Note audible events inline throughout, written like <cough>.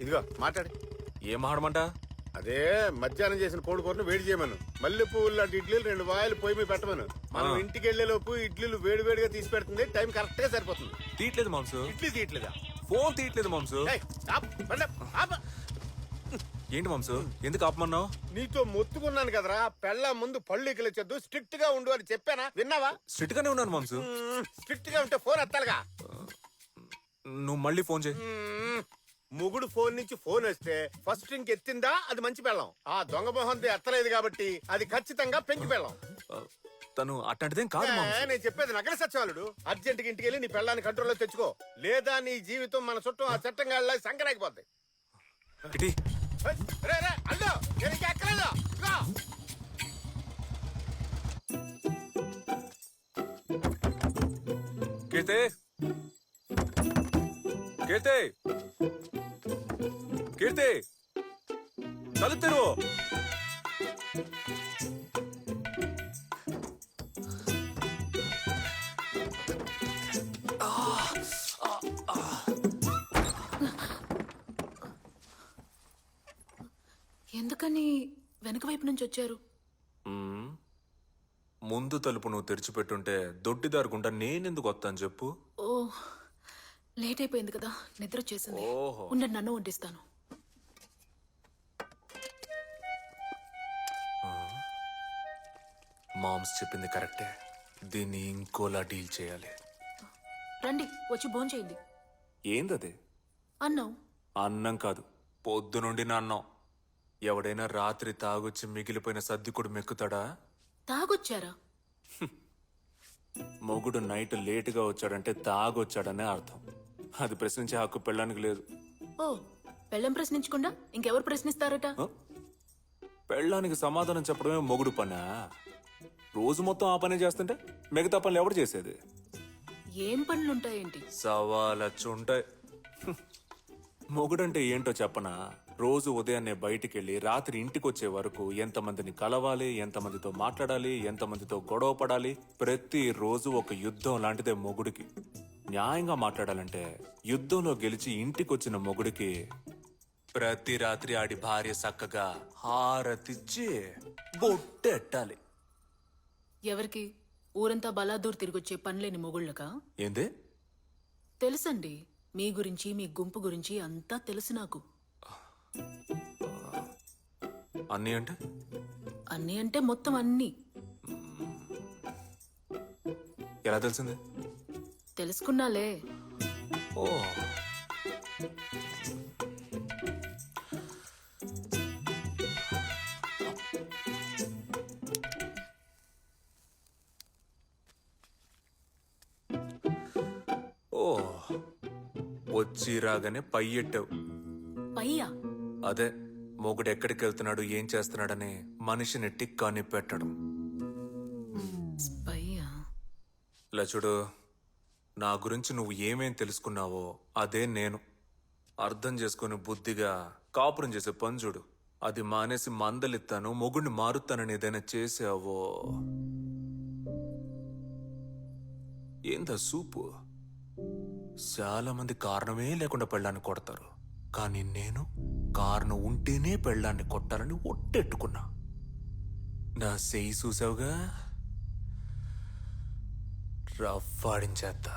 ఇదిగో మాట్లాడి. ఏం ఆడమంట? అదే మధ్యాహ్నం చేసిన కోడి కూరను వేడి చేయమను. మల్లె పువ్వులు లాంటి ఇడ్లీలు రెండు వాయిలు పొయ్యి మీద పెట్టమను. మనం. ఇంటికి వెళ్ళే లోపు ఇడ్లీలు వేడి వేడిగా తీసి పెడుతుంది టైం కరెక్ట్గా సరిపోతుంది. తీయట్లేదు మాంసు. ఇడ్లీ తీయట్లేదా? ఫోన్ తీయట్లేదు మాంసు. ఏంటి మాంసు? ఎందుకు ఆపమన్నావు? నీతో మొత్తుకున్నాను కదరా. పెళ్ళ ముందు పళ్ళు ఇకలొచ్చొద్దు స్ట్రిక్ట్గా ఉండు అని చెప్పానా? విన్నావా? స్ట్రిక్ట్ గానే ఉన్నాను మాంసు. స్ట్రిక్ట్గా ఉంటే ఫోన్ ఎత్తాలిగా. నువ్వు మళ్ళీ ఫోన్ చేయి. మొగుడు ఫోన్ నుంచి ఫోన్ వస్తే ఫస్ట్ రింగ్ ఎత్తిందా? అది మంచి పెళ్ళం. ఆ దొంగ మొహంతో ఎత్తలేదు కాబట్టి అది ఖచ్చితంగా పెంకి పెళ్ళం. తను అట్లాంటిదేం కాదు మాంసు నేను చెప్పేది నగర సచివాలుడు అర్జెంట్గా ఇంటికి వెళ్ళి నీ పెళ్ళాన్ని కంట్రోల్లో తెచ్చుకో. లేదా నీ జీవితం మన చుట్టూ ఆ చట్టం గాళ్ళ సంకరాకిపోద్ది ఇటీ. ఏయ్, రే రే అల్లు నేను ఇంకా ఎక్కలేదు. ఇదిగో. కీర్తి. కీర్తి. తలుపు తెరువు ఎందుకని వెనక వైపు నుంచి వచ్చారు. ముందు తలుపు నువ్వు తెరిచిపెట్టుంటే దొడ్డిదారుకుంటా నేనెందుకు వస్తాను చెప్పు. ఓ లేట్ అయిపోయింది కదా నిద్ర వచ్చేసింది. ఓహో. ఉండండి నన్ను వండిస్తాను మామ్స్ చెప్పింది కరెక్టే. దీన్ని ఇంకోలా డీల్ చేయాలి. రండి వచ్చి భోంచేయండి. ఏందది? అన్నం. అన్నం కాదు పొద్దు నుండి నా అన్నం. ఎవడైనా రాత్రి తాగొచ్చి మిగిలిపోయిన సర్దికుడు మెక్కుతాడా? తాగొచ్చారా? <laughs> మొగుడు నైట్ లేటుగా వచ్చాడంటే తాగొచ్చాడనే అర్థం. అది ప్రశ్నించే హక్కు పెళ్ళానికి లేదు. ఓ పెళ్ళం ప్రశ్నించకుండా ఇంకెవరు ప్రశ్నిస్తారట? పెళ్ళానికి సమాధానం చెప్పడమే మొగుడు పనా? రోజు మొత్తం ఆ పనే చేస్తుంటే మిగతా పనులు ఎవడు చేసేది? ఏం పనులుంటాయేంటి? సవాలచ్చుంటాయి. మొగుడంటే ఏంటో చెప్పనా? రోజు ఉదయాన్నే బయటికెళ్ళి రాత్రి ఇంటికి వచ్చే వరకు ఎంతమందిని కలవాలి ఎంతమందితో మాట్లాడాలి ఎంతమందితో గొడవ పడాలి? ప్రతి రోజు ఒక యుద్ధం లాంటిదే మొగుడికి. న్యాయంగా మాట్లాడాలంటే యుద్ధంలో గెలిచి ఇంటికొచ్చిన మొగుడికి ప్రతి రాత్రి ఆడి భార్య చక్కగా హారతిచ్చి బొట్టెట్టాలి. ఎవరికి ఊరంతా బలాదూర్ తిరిగొచ్చే పనిలేని మొగుళ్ళకా? ఏందే? తెలుసండి మీ గురించి మీ గుంపు గురించి అంతా తెలుసు నాకు. అన్నీ అంటే? అన్నీ అంటే మొత్తం అన్నీ. ఎలా తెలిసింది? తెలుసుకున్నాలే. ఓ. వచ్చి రాగానే పై ఎట్టావు? పయ్యా అదే మొగుడు ఎక్కడికి వెళ్తున్నాడు ఏం చేస్తున్నాడని మనిషిని టిక్కాని పెట్టడం. పయ్యా ఇలా చూడు నా గురించి నువ్వు ఏమేం తెలుసుకున్నావో అదే నేను. అర్థం చేసుకుని బుద్ధిగా కాపురం చేసే పని చూడు. అది మానేసి మందలిస్తాను మొగుడిని మారుతానని ఏదైనా చేసావో? ఏందా సూపు? చాలా మంది కారణమే లేకుండా పెళ్ళాన్ని కొడతారు. కానీ నేను కారణం ఉంటేనే పెళ్ళాన్ని కొట్టాలని ఒట్టెట్టుకున్నా. నా చేయి చూసావుగా? రఫ్ రఫ్ఫాడించేస్తా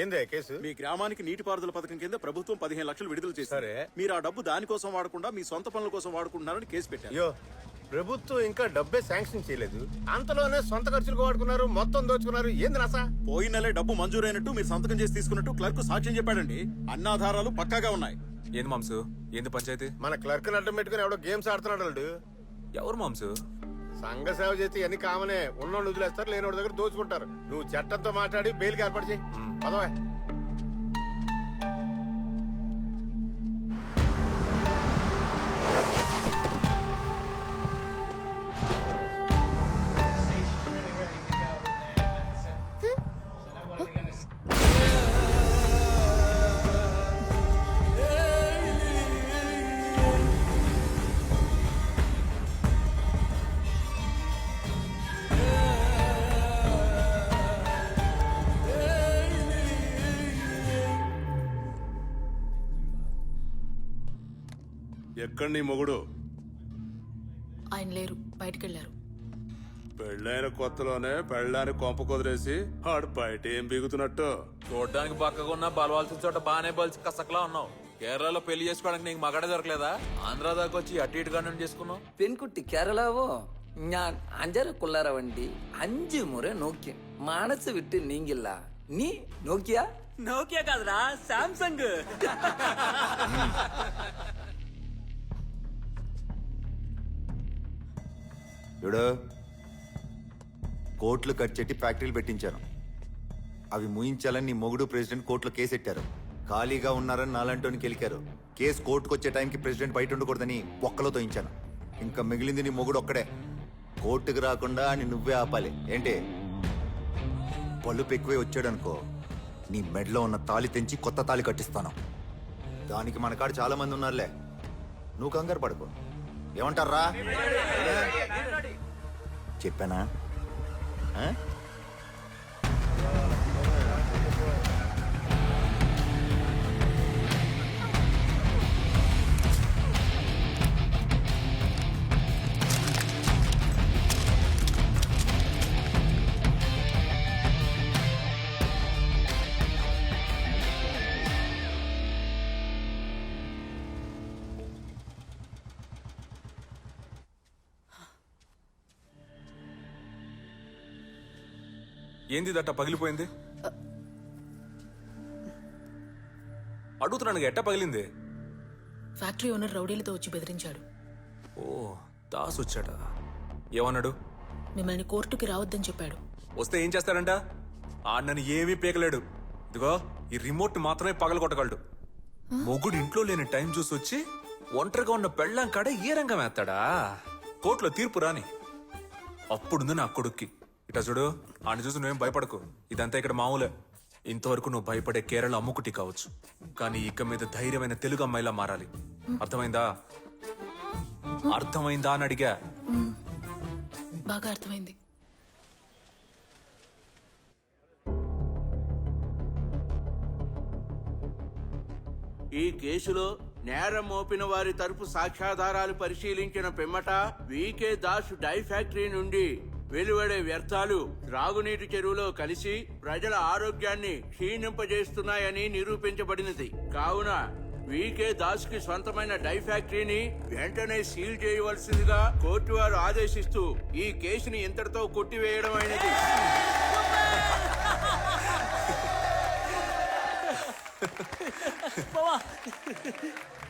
ఏందే కేసు? మీ గ్రామానికి నీటిపారుదల పథకం కింద ప్రభుత్వం పదిహేను లక్షలు విడుదల చేశారు. మీరు ఆ డబ్బు దానికోసం వాడకుండా మీ సొంత పనుల కోసం వాడుకుంటున్నారని కేసు పెట్టారు. అయ్యో ప్రభుత్వం ఇంకా డబ్బే శాంక్షన్ చేయలేదు. అంతలోనే సొంత ఖర్చులకు వాడుకున్నారు మొత్తం దోచుకున్నారు. ఏంది నసా? పోయిన నెలే డబ్బు మంజూరైనట్టు మీరు సంతకం చేసి తీసుకున్నట్టు క్లర్క్ సాక్ష్యం చెప్పాడండి. అన్నాధారాలు పక్కాగా ఉన్నాయి. ఏంది మాంసు? ఏంది పంచాయతీ? మన క్లర్క్ అడ్డం పెట్టుకుని ఎవడో గేమ్స్ ఆడుతున్నాడు ఎవరు మాంసు? సంఘ సేవ చేస్తే ఎన్ని కామనే ఉన్నోళ్ళు వదిలేస్తారు లేనివాడి దగ్గర దోచుకుంటారు. నువ్వు చట్టంతో మాట్లాడి బెయిల్కి ఏర్పాటు చేయి. పదవా. ఎక్కడి నీ మొగుడు? ఆయన లేరు బయటికి వెళ్ళారు పెళ్ళైన కొత్తలోనే పెళ్ళాన్ని కొంప కుదిరేసి ఆడు బయట ఏం బిగుతున్నట్టు? చూడడానికి పక్కగా ఉన్న బలవాల్సిన చోట బాగానే బలిసి కసకలా ఉన్నావు. కేరళలో పెళ్ళి చేసుకోవడానికి నీకు మగడ దొరకలేదా? ఆంధ్ర దాకా వచ్చి అటు ఇటు గండం చేసుకున్నావు? പെൺകുട്ടി കേരളാവോ అంజర അഞ്ചരക്കുള്ളാര വണ്ടി അഞ്ച് మురే നോക്കി മനസ്സ് విట్టి നീങ്ങില്ല నీ నోకియా? നോക്കിയാ కాదురా సాంసంగ్ <laughs> చూడు కోట్లు కట్ చెట్టి ఫ్యాక్టరీలు పెట్టించాను. అవి ముయించాలని నీ మొగుడు ప్రెసిడెంట్ కోర్టులో కేసు ఎట్టారు? ఖాళీగా ఉన్నారని నాలంటోని గెలికారు కేసు కోర్టుకు వచ్చే టైంకి ప్రెసిడెంట్ బయట ఉండకూడదని ఒక్కలో తోయించాను. ఇంకా మిగిలింది నీ మొగుడు ఒక్కడే. కోర్టుకు రాకుండా అని నువ్వే ఆపాలి. ఏంటి? పలుపు ఎక్కువే వచ్చాడనుకో నీ మెడలో ఉన్న తాళి తెంచి కొత్త తాళి కట్టిస్తాను. దానికి మన కాడ చాలా మంది ఉన్నారులే. నువ్వు కంగారు పడుకో. ఏమంటారా? చెప్పానా? ఏంది దట్ట పగిలిపోయింది? అడుగుతున్నాను ఎట్ట పగిలింది? ఫ్యాక్టరీ ఓనర్ రౌడీలతో వచ్చి బెదిరించాడు. ఓ దాస్ వచ్చాడా ఏమన్నాడు? మిమ్మల్ని కోర్టుకి రావద్దని చెప్పాడు. వస్తే ఏం చేస్తాడంట ఆడనని ఏమీ పీకలేడు. ఇదిగో ఈ రిమోట్ మాత్రమే పగలగొట్టగలడు. మొగుడు ఇంట్లో లేని టైం చూసి వచ్చి ఒంటరిగా ఉన్న పెళ్ళాం కాడ ఏ రంగం వేస్తాడా? కోర్టులో తీర్పు రాని. అప్పుడుంది నా కొడుక్కి. ఇట చూడు ఆయన చూసి నువ్వేం భయపడకు. ఇదంతా ఇక్కడ మామూలే. ఇంతవరకు నువ్వు భయపడే కేరళ అమ్ముకుటి కావచ్చు. కానీ ఇక మీద ధైర్యమైన తెలుగు అమ్మాయిలా మారాలి. అర్థమైందా? అర్థమైందా అని అడిగా. బాగా అర్థమైంది. ఈ కేసులో నేరం మోపిన వారి తరపు సాక్ష్యాధారాలు పరిశీలించిన పిమ్మట వికే దాస్ డై ఫ్యాక్టరీ నుండి వెలువడే వ్యర్థాలు త్రాగునీటి చెరువులో కలిసి ప్రజల ఆరోగ్యాన్ని క్షీణింపజేస్తున్నాయని నిరూపించబడినది. కావున వికే దాస్కి సొంతమైన డై ఫ్యాక్టరీని వెంటనే సీల్ చేయవలసిందిగా కోర్టు వారు ఆదేశిస్తూ ఈ కేసుని ఇంతటితో కొట్టివేయడం అయినది. బావా <laughs>